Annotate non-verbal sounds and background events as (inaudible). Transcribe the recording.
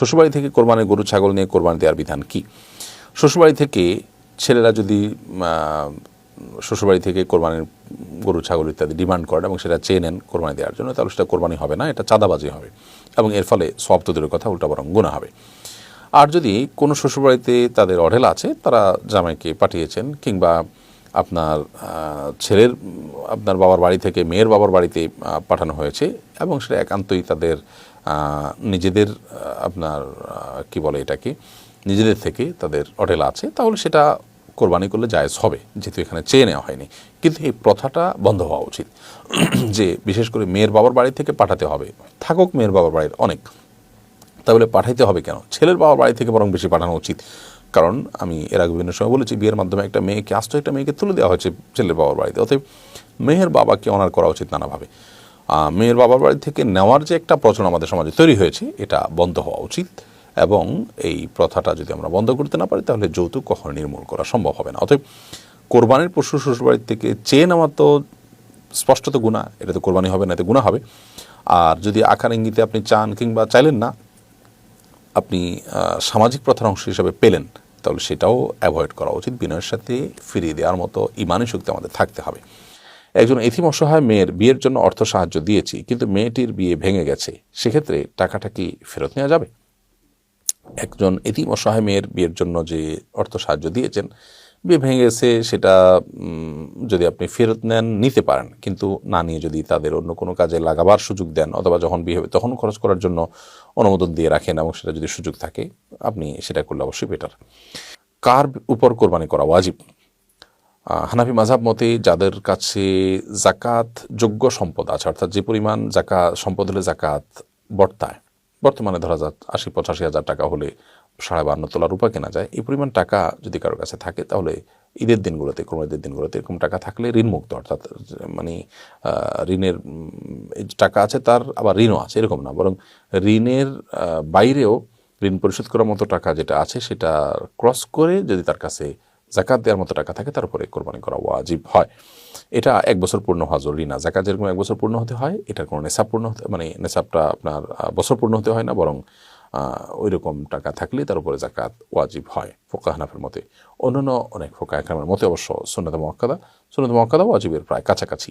শ্বশুরবাড়ি থেকে কোরবানির গরু, ছাগল নিয়ে কোরবানি দেওয়ার বিধান কি? শ্বশুরবাড়ি থেকে ছেলেরা যদি শ্বশুরবাড়ি থেকে কোরবানির গরু, ছাগল ইত্যাদি ডিমান্ড করেন এবং সেটা চেয়ে নেন কোরবানি দেওয়ার জন্য, তাহলে সেটা কোরবানি হবে না, এটা চাঁদাবাজি হবে এবং এর ফলে সব তো দূরের কথা, উল্টা বরং গুণা হবে। আর যদি কোনো শ্বশুরবাড়িতে তাদের অঢেল আছে, তারা জামাইকে পাঠিয়েছেন কিংবা আপনার ছেলের, আপনার বাবার বাড়ি থেকে মেয়ের বাবার বাড়িতে পাঠানো হয়েছে এবং সেটা একান্তই তাদের নিজেদের আপনার কি বলে এটাকে, নিজেদের থেকে তাদের অঢেল আছে, তাহলে সেটা কোরবানি করলে জায়েজ হবে, যেহেতু এখানে চেয়ে নেওয়া হয়নি। কিন্তু এই প্রথাটা বন্ধ হওয়া উচিত। (clears throat) যে বিশেষ করে মেয়ের বাবার বাড়ি থেকে পাঠাতে হবে, থাকুক মেয়ের বাবার বাড়ির অনেক, তাহলে পাঠাইতে হবে কেন? ছেলের বাবার বাড়ি থেকে বরং বেশি পাঠানো উচিত। কারণ আমি এর আগে বিভিন্ন সময় বলেছি, বিয়ের মাধ্যমে একটা মেয়েকে, আস্ত একটা মেয়েকে তুলে দেওয়া হয়েছে ছেলের বাবার বাড়িতে, অতএব মেয়ের বাবাকে অনার করা উচিত নানাভাবে। মেয়ের বাবার বাড়ি থেকে নেওয়ার যে একটা প্রচলন আমাদের সমাজে তৈরি হয়েছে, এটা বন্ধ হওয়া উচিত এবং এই প্রথাটা যদি আমরা বন্ধ করতে না পারি, তাহলে যৌতুক কখনো নির্মূল করা সম্ভব হবে না। অতএব কোরবানির পশু শ্বশুরবাড়ির থেকে চেয়ে নেওয়া তো স্পষ্টত গুণা এটা তো কোরবানি হবে না, এতে গুণা হবে। আর যদি আকার ইঙ্গিতে আপনি চান কিংবা চাইলেন না, আপনি সামাজিক প্রথার অংশ হিসেবে পেলেন, তাহলে সেটাও অ্যাভয়েড করা উচিত। বিনয়ের সাথে ফিরিয়ে দেওয়ার মতো ইমানি শক্তি আমাদের থাকতে হবে। একজন এথিম অসহায় মেয়ের বিয়ের জন্য অর্থ সাহায্য দিয়েছি, কিন্তু মেয়েটির বিয়ে ভেঙে গেছে। সেক্ষেত্রে টাকাটা কি ফেরত নেওয়া যাবে? একজন এতিম অসহায় মেয়ের বিয়ের জন্য যে অর্থ সাহায্য দিয়েছেন, বিয়ে ভেঙে গেছে, সেটা যদি আপনি ফেরত নেন, নিতে পারেন। কিন্তু না নিয়ে যদি তাদের অন্য কোনো কাজে লাগাবার সুযোগ দেন, অথবা যখন বিয়ে হবে তখন খরচ করার জন্য অনুমোদন দিয়ে রাখেন এবং সেটা যদি সুযোগ থাকে, আপনি সেটা করলে অবশ্যই বেটার কার উপর কোরবানি করা ওয়াজিব? হানাফি মাঝাব মতে যাদের কাছে জাকাত যোগ্য সম্পদ আছে, অর্থাৎ যে পরিমাণ জাকা সম্পদ হলে জাকাত বর্তায়, বর্তমানে ধরা যাক আশি পঁচাশি হাজার টাকা হলে সাড়ে বান্ন তোলা রূপা কেনা যায়, এই পরিমাণ টাকা যদি কারোর কাছে থাকে তাহলে ঈদের দিনগুলোতে কোনো ঈদের দিনগুলোতে এরকম টাকা থাকলে ঋণমুক্ত, অর্থাৎ মানে ঋণের টাকা আছে তার আবার ঋণও আছে, এরকম না, বরং ঋণের বাইরেও ঋণ পরিশোধ করার মতো টাকা যেটা আছে সেটা ক্রস করে যদি তার কাছে জাকাত দেওয়ার মতো টাকা থাকে তার উপরে কোরবানি করা ওয়াজিব হয়। এটা এক বছর পূর্ণ হওয়া জরুরি না। জাকাত যেরকম এক বছর পূর্ণ হতে হয়, এটার কোনো নেশাব পূর্ণ হতে মানে নেশাবটা আপনার বছর পূর্ণ হতে হয় না, বরং ওই রকম টাকা থাকলে তার উপরে জাকাত ওয়াজিব হয় ফোকা হানাফের মতে। অন্যান্য অনেক ফোকা হানাফের মতে অবশ্য সুন্নত মক্কাদা সুন্নত মক্কাদা ওয়াজিবের প্রায় কাছাকাছি।